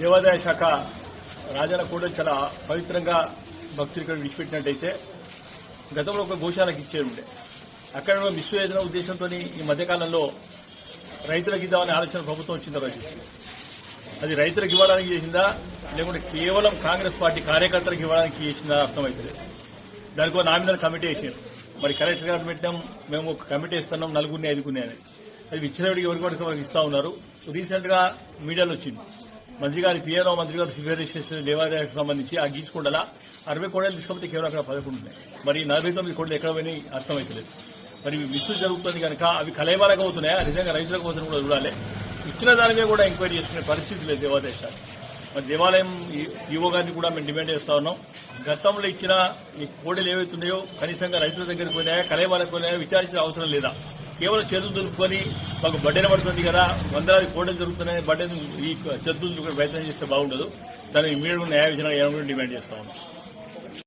దేవాదాయ శాఖ రాజాల కూడా చాలా పవిత్రంగా భక్తులు ఇక్కడ విడిచిపెట్టినట్టయితే గతంలో ఒక గోశాలకు ఇచ్చేది ఉండే అక్కడ విశ్వవేదన ఉద్దేశంతో ఈ మధ్యకాలంలో రైతులకు ఇద్దామనే ఆలోచన ప్రభుత్వం వచ్చింది తర్వాత అది రైతులకు ఇవ్వడానికి చేసిందా? లేకుంటే కేవలం కాంగ్రెస్ పార్టీ కార్యకర్తలకు ఇవ్వడానికి చేసిందా అర్థమవుతుంది దానికి నామినల్ కమిటీ వేసారు. మరి కలెక్టర్ గారు పెట్టాం మేము ఒక కమిటీ ఇస్తున్నాం నలుగురిని ఐదుగురిని అని అది విచ్చినవాడికి ఎవరికి పడితే ఇస్తా ఉన్నారు. రీసెంట్గా మీడియాలో వచ్చింది. మంత్రి గారి పిఆర్ఓ మంత్రి గారు సిఫారసు చేసిన దేవాదాయానికి సంబంధించి ఆ గీసుకుండలా అరవై కోడలు తీసుకపోతే కేవలం అక్కడ పదకొండు ఉన్నాయి. మరి నలభై తొమ్మిది కోడలు ఎక్కడ పోయినాయి అర్థమవుతలేదు. మరి విసుగు జరుగుతుంది కనుక అవి కలయమాలకు అవుతున్నాయా? నిజంగా రైతులకు అవుతున్నా కూడా చూడాలి. ఇచ్చిన దాని మీద కూడా ఎంక్వైరీ చేసుకునే పరిస్థితి లేదు దేవాదాయ మరి దేవాలయం ఈవో గారిని కూడా మేము డిమాండ్ చేస్తా ఉన్నాం. గతంలో ఇచ్చిన ఈ కోడలు ఏవైతున్నాయో కనీసంగా రైతుల దగ్గరికి పోయినాయా? కలయమాలకు పోయినాయా? విచారించిన అవసరం లేదా? కేవలం చేతులు దులుపుకొని మాకు బడ్డెన పడుతుంది కదా వందలాది కోడలు జరుగుతున్నాయి బడ్డెను ఈ చేతులు ప్రయత్నం చేస్తే బాగుండదు. దానికి ఇమీడియట్ న్యాయ విధానం ఏమైనా డిమాండ్ చేస్తా ఉన్నాం.